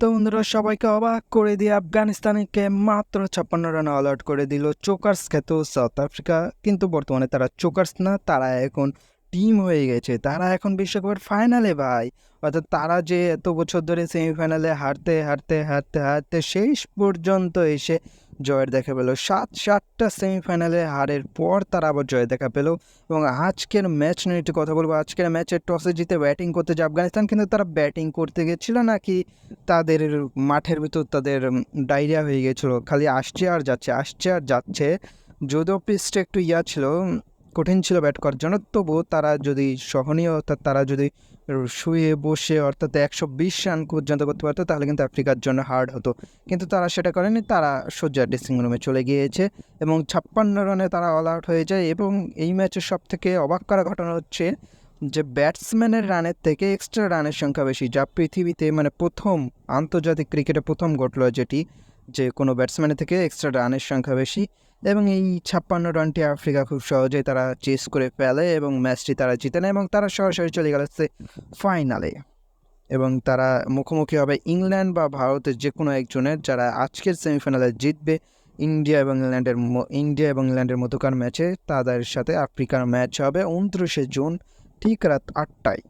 তো বন্ধুরা, সবাইকে অবাক করে দিয়ে আফগানিস্তানকে মাত্র ছাপ্পান্ন রান অল করে দিল চোকার্স খ্যাত সাউথ আফ্রিকা। কিন্তু বর্তমানে তারা চোকার্স না, তারা এখন টিম হয়ে গেছে। তারা এখন বিশ্বকাপের ফাইনালে ভাই। অর্থাৎ তারা যে এত বছর ধরে সেমিফাইনালে হারতে হারতে হারতে হারতে শেষ পর্যন্ত এসে জয়ের দেখা পেল। সাত সাতটা সেমিফাইনালে হারের পর তারা আবার জয় দেখা পেল এবং আজকের ম্যাচ নিয়ে একটু কথা বলব। আজকের ম্যাচের টসে জিতে ব্যাটিং করতে যে আফগানিস্তান কিন্তু তারা ব্যাটিং করতে গেছিল নাকি তাদের মাঠের ভিতর তাদের ডায়রিয়া হয়ে গেছিল। খালি আসছে আর যাচ্ছে, আসছে আর যাচ্ছে। যদিও পিচটা একটু ইয়া ছিল কঠিন ছিল ব্যাট করার জন্য, তবুও তারা যদি সহনীয়, অর্থাৎ তারা যদি শুয়ে বসে, অর্থাৎ একশো বিশ রান পর্যন্ত করতে পারতো, তাহলে কিন্তু আফ্রিকার জন্য হার্ড হতো। কিন্তু তারা সেটা করেনি, তারা সোজা ড্রেসিং রুমে চলে গিয়েছে এবং ছাপ্পান্ন রানে তারা অল আউট হয়ে যায় এবং এই ম্যাচের সব থেকে অবাক করা ঘটনা হচ্ছে যে ব্যাটসম্যানের রানের থেকে এক্সট্রা রানের সংখ্যা বেশি, যা পৃথিবীতে মানে প্রথম আন্তর্জাতিক ক্রিকেটে প্রথম ঘটলো যেটি, যে কোনো ব্যাটসম্যানের থেকে এক্সট্রা রানের সংখ্যা বেশি। এবং এই ছাপ্পান্ন রানটি আফ্রিকা খুব সহজেই তারা চেস করে ফেলে এবং ম্যাচটি তারা জিতে নেয় এবং তারা সরাসরি চলে গেল ফাইনালে এবং তারা মুখোমুখি হবে ইংল্যান্ড বা ভারতের যে কোনো একজনের যারা আজকের সেমিফাইনালে জিতবে। ইন্ডিয়া এবং ইংল্যান্ডের ইন্ডিয়া এবং ইংল্যান্ডের মধ্যকার ম্যাচে তাদের সাথে আফ্রিকার ম্যাচ হবে উনত্রিশে জুন ঠিক রাত আটটায়।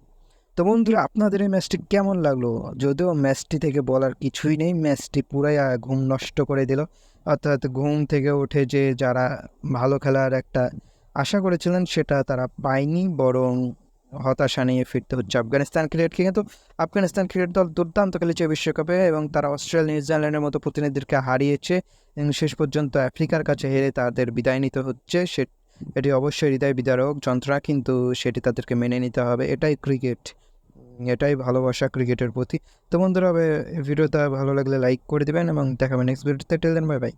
তো বন্ধুরা, আপনাদের এই ম্যাচটি কেমন লাগল? যদিও ম্যাচটি থেকে বলার কিছুই নেই, ম্যাচটি পুরাই ঘুম নষ্ট করে দিল। অর্থাৎ ঘুম থেকে উঠে যে যারা ভালো খেলার একটা আশা করেছিলেন, সেটা তারা পায়নি, বরং হতাশা নিয়ে ফিরতে হচ্ছে। আফগানিস্তান ক্রিকেটকে কিন্তু, আফগানিস্তান ক্রিকেট দল দুর্দান্ত খেলেছে বিশ্বকাপে, এবং তারা অস্ট্রেলিয়া, নিউজিল্যান্ডের মতো প্রতিনিধিদেরকে হারিয়েছে, এবং শেষ পর্যন্ত আফ্রিকার কাছে হেরে তাদের বিদায় নিতে হচ্ছে। সে, এটি অবশ্যই হৃদয় বিদারক যন্ত্রণা, কিন্তু সেটি তাদেরকে মেনে নিতে হবে। এটাই ক্রিকেট। এটাই ভালোবাসা ক্রিকেটের প্রতি। তো বন্ধুরা ভিডিওটা ভালো লাগলে লাইক করে দেবেন এবং দেখাবেন নেক্সট ভিডিওতে টেল দেন বাই বাই